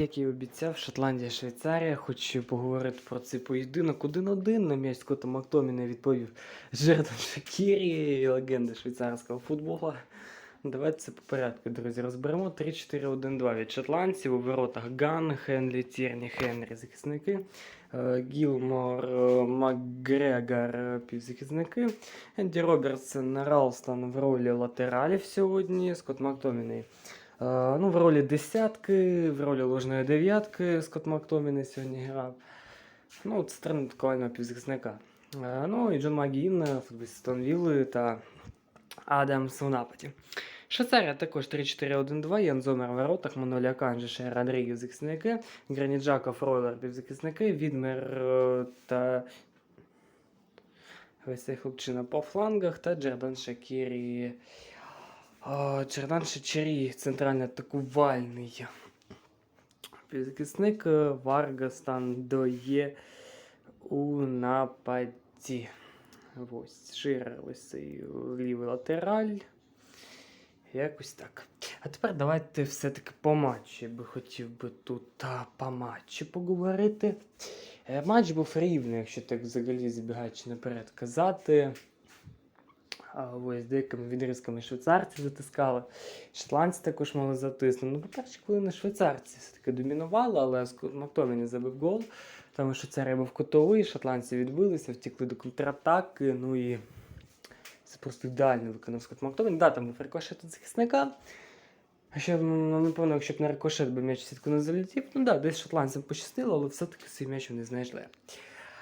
Як і обіцяв, Шотландія, Швейцарія. Хочу поговорити про цей поєдинок. Один-один на м'яч Скотта Мактоміна відповів Жердан Шакірі, легенда швейцарського футболу. Давайте це по порядку, друзі. Розберемо 3-4-1-2 від шотландців. У воротах Ган, Хенлі, Тірні, Хенрі захисники. Е, Гілмор, е, Макгрегор, е, півзахисники. Енді Робертсон, Ралстон в ролі латералів сьогодні. Скотт Мактоміний Ну, в ролі десятки, в ролі ложної дев'ятки Скотт Мактоміний сьогодні грав. Ну, це сторони атакувального півзахисника. Е, Ну і Джон Магін, футболіст Стон Вілли та Адамс у нападі. Швейцарія також 3-4-1-2, Ян Зомер в воротах, Маноля Канжише, Родрігес захисники, Граніджаков, Ройлер півзахисники, Відмер е, та ось цей хлопчина по флангах та Джердан Шакірі. О, Джердан центральний атакувальний. Півзахисник е, Варгас там доє у нападі. Ось Ширер, ось цей лівий латераль. Якось так. А тепер давайте все-таки по матчі. Я би хотів би тут а, по матчі поговорити. Е, Матч був рівний, якщо так взагалі забігаючи наперед казати. Ось деякими відрізками швейцарці затискали. Шотландці також могли затиснути. Ну, по-перше, коли не швейцарці все-таки домінували, але Мактоміні забив гол. Тому що це був котовий, шотландці відбилися, втікли до контратаки. Ну і це просто ідеально виконав Скотт Мактомін. Да, там був рикошет від захисника. А ще, ну, напевно, якщо б не рикошет, би м'яч сітку не залетів. Ну да, десь шотландцям пощастило, але все-таки свій м'яч вони знайшли.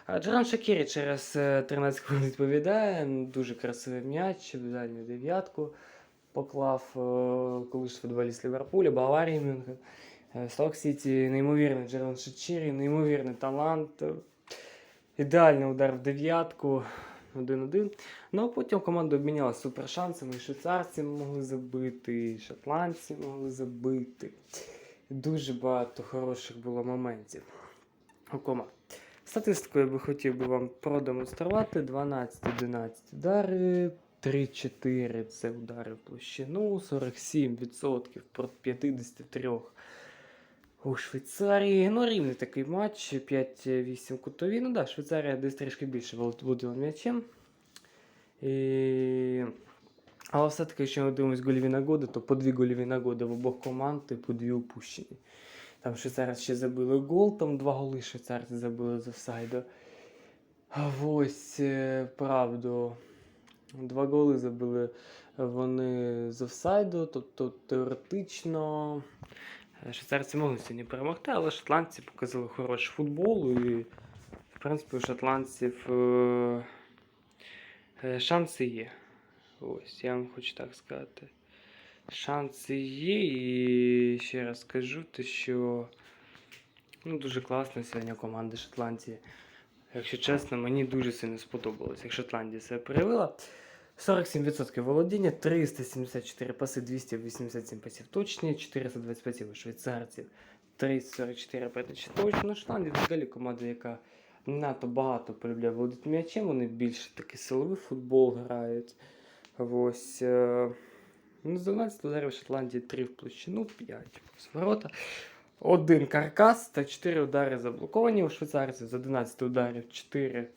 Джеран Шакірі через е, 13 хвилин відповідає. Дуже красивий м'яч, в дальню дев'ятку поклав е, колишній футболіст Ліверпуля, Баварії Мюнхен. Сток Сіті, неймовірний Джеран Шачірі, неймовірний талант. Е, Ідеальний удар в дев'ятку. 1-1. Ну а потім команда обмінялася супершансами. І швейцарці могли забити, і шотландці могли забити. Дуже багато хороших було моментів у команд. Статистику я би хотів би вам продемонструвати. 12-11 удари, 3-4 це удари в площину, 47% проти 53 у Швейцарії. Ну, рівний такий матч. 5-8 кутові. Ну да, Швейцарія десь трішки більше володіла м'ячем. І... Але все-таки, якщо ми дивимося гольові нагоди, то по дві гольові нагоди в обох команд і по дві упущені. Там швейцарці ще забили гол, там два голи швейцарці забили з офсайду. Ось, е, правду, два голи забили вони з офсайду, тобто теоретично швейцарці могли сьогодні перемогти, але шотландці показали хороший футбол і, в принципі, у шотландців е, е, шанси є. Ось, я вам хочу так сказати. Шанси є, і ще раз скажу, що ну, дуже класна сьогодні команда Шотландії. Якщо чесно, мені дуже сильно сподобалось, як Шотландія себе проявила. 47% володіння, 374 паси, 287 пасів точні, 425 у швейцарців, 344 передачі точно. Шотландія взагалі команда, яка надто багато полюбляє володіти м'ячем, вони більше такий силовий футбол грають. Ось. е, Ну, з 12 ударів Шотландії 3 в площину, 5 з ворота. Один каркас та 4 удари заблоковані у швейцарців. З 11 ударів 4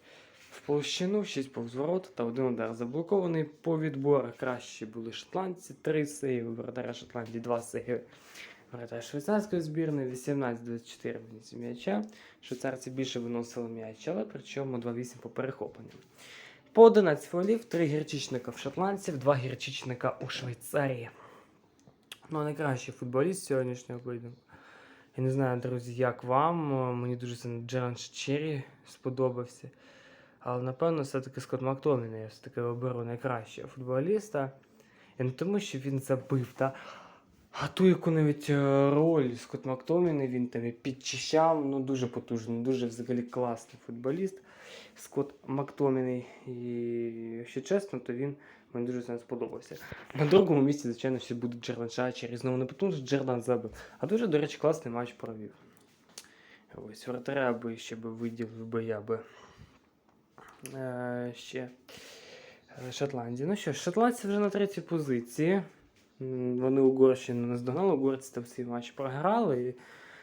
в площину, 6 повз ворота та 1 удар заблокований. По відборах кращі були шотландці, 3 сейви, воротаря Шотландії, 2 сейви. Воротаря швейцарської збірної, 18-24 виніс м'яча. Швейцарці більше виносили м'яч, але причому 2-8 по перехопленням. По 11 фолів, 3 гірчичника в шотландців, 2 гірчичника у Швейцарії. Ну, найкращий футболіст сьогоднішнього поєдинку. Я не знаю, друзі, як вам. Мені дуже Джеран Черрі сподобався. Але напевно все-таки Скотт Мактоміна я все-таки оберу найкращого футболіста. І не тому, що він забив, та, а ту яку навіть е, роль Скотт Мактоміна, він там і підчищав, ну дуже потужний, дуже взагалі класний футболіст. Скотт Мактоміний. І якщо чесно, то він мені дуже сильно сподобався. На другому місці, звичайно, ще буде Джердан Шачер. І знову не тому, що Джердан забив. А дуже, до речі, класний матч провів. Ось вратаря би ще би виділив би я би. Е, ще е, Шотландії. Ну що шотландці вже на третій позиції. Вони Угорщину наздогнали, угорці там свій матч програли. І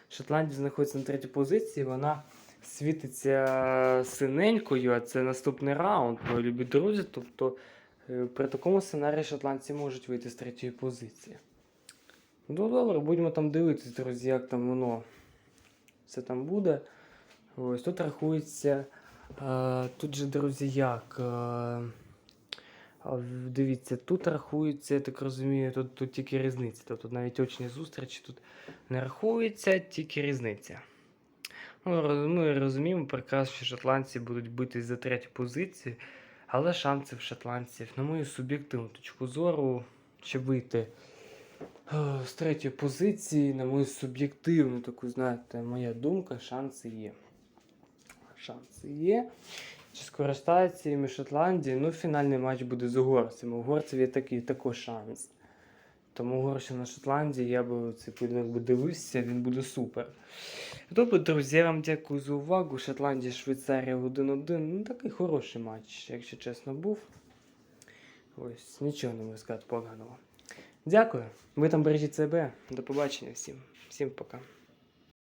Шотландія знаходиться на третій позиції, вона світиться синенькою, а це наступний раунд, мої любі друзі. Тобто е, при такому сценарії шотландці можуть вийти з третьої позиції. Ну добре, будемо там дивитися, друзі, як там воно все там буде. Ось тут рахується. Е, тут же, друзі, як. Дивіться, тут рахується, я так розумію, тут, тут тільки різниця. Тобто навіть очні зустрічі тут не рахується, тільки різниця. Ну, ми розуміємо прекрасно, що шотландці будуть битись за третю позицію, але шанси в шотландців, на мою суб'єктивну точку зору, щоб вийти е, з третьої позиції, на мою суб'єктивну таку, знаєте, моя думка, шанси є. Шанси є. Чи скористаються їм Шотландії? Ну, фінальний матч буде з угорцями. Угорців є такий також шанс. Тому Угорщина Шотландія, я би цей поєдинок дивився, він буде супер. Добре, друзі, я вам дякую за увагу. Шотландія, Швейцарія 1-1. Ну, такий хороший матч, якщо чесно, був. Ось, нічого не можу сказати поганого. Дякую. Ви там бережіть себе. До побачення всім. Всім пока.